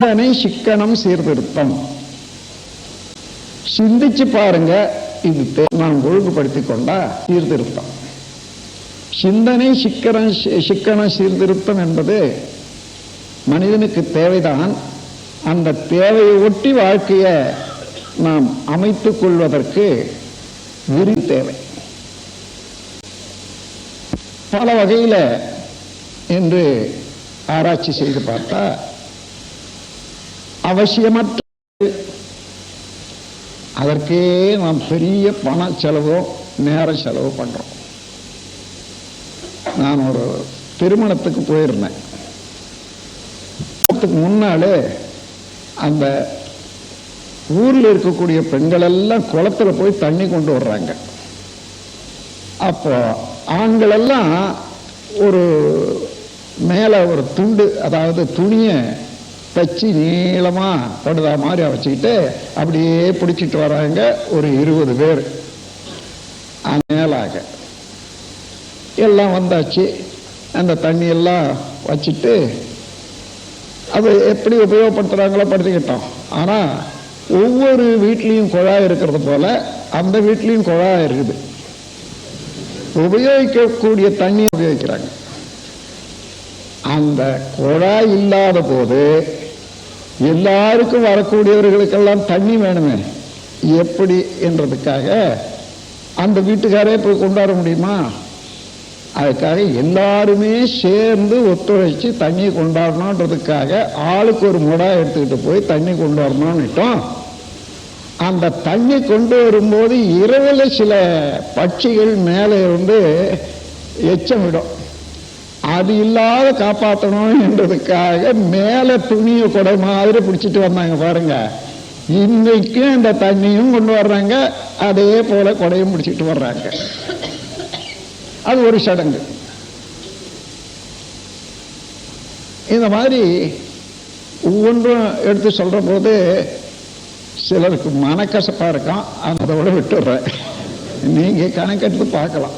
சிந்தனை சிக்கனம் சீர்திருத்தம். சிந்திச்சு பாருங்க இது தே- நாம் ஒழுங்குபடுத்திக் கொண்டா சீர்திருத்தம். சிந்தனை சிக்கனம் சிக்கனம் சீர்திருத்தம் என்பது மனிதனுக்கு தேவைதான். அந்த தேவையை ஒட்டி வாழ்க்கையை நாம் அமைத்துக் கொள்வதற்கு விரி தேவை. பல வகையில் என்று ஆராய்ச்சி செய்து பார்த்தா அவசியமற்ற அதற்கே நாம் பெரிய பண செலவோ நேர செலவு பண்றோம். நான் ஒரு திருமணத்துக்கு போயிருந்தேன். முன்னாலே அந்த ஊரில் இருக்கக்கூடிய பெண்கள் எல்லாம் குளத்துல போய் தண்ணி கொண்டு வர்றாங்க. அப்போ ஆண்கள் எல்லாம் ஒரு மேல ஒரு துண்டு அதாவது துணியை தச்சு நீளமா படுதா மாதிரி வச்சுக்கிட்டு அப்படியே பிடிச்சிட்டு வராங்க ஒரு இருபது பேர். மேலாக. எல்லாம் வந்தாச்சு. அந்த தண்ணியெல்லாம் வச்சுட்டு அது எப்படி உபயோகப்படுத்துறாங்களோ படுத்திக்கிட்டோம் ஆனா ஒவ்வொரு வீட்லேயும் குழாய் இருக்கிறது போல அந்த வீட்லேயும் குழாய் இருக்குது. உபயோகிக்கக்கூடிய தண்ணி உபயோகிக்கிறாங்க. அந்த குழாய் இல்லாத போது எல்லாருக்கும் வரக்கூடியவர்களுக்கெல்லாம் தண்ணி வேணுமே? எப்படி என்றதுக்காக அந்த வீட்டுக்காரே போய் கொண்டாட முடியுமா? அதுக்காக எல்லாருமே சேர்ந்து ஒத்துழைச்சு தண்ணி கொண்டாடணுன்றதுக்காக ஆளுக்கு ஒரு முடா எடுத்துக்கிட்டு போய் தண்ணி கொண்டு வரணும்னுட்டோம் அந்த தண்ணி கொண்டு வரும்போது இரவில் சில பட்சிகள் மேலே இருந்து எச்சமிடும். அது இல்லாத காப்பாற்றணும் என்றதுக்காக மேலே துணியை கொடை மாதிரி பிடிச்சிட்டு வந்தாங்க பாருங்க. இன்னைக்கும் இந்த தண்ணியும் கொண்டு வர்றாங்க. அதே போல கொடையும் பிடிச்சிட்டு வர்றாங்க. அது ஒரு சடங்கு. இந்த மாதிரி ஒவ்வொன்றும் எடுத்து சொல்ற போது சிலருக்கு மனக்கசப்பா இருக்கும். அதோட விட்டுடுறேன். நீங்க கணக்கெடுத்து பார்க்கலாம்.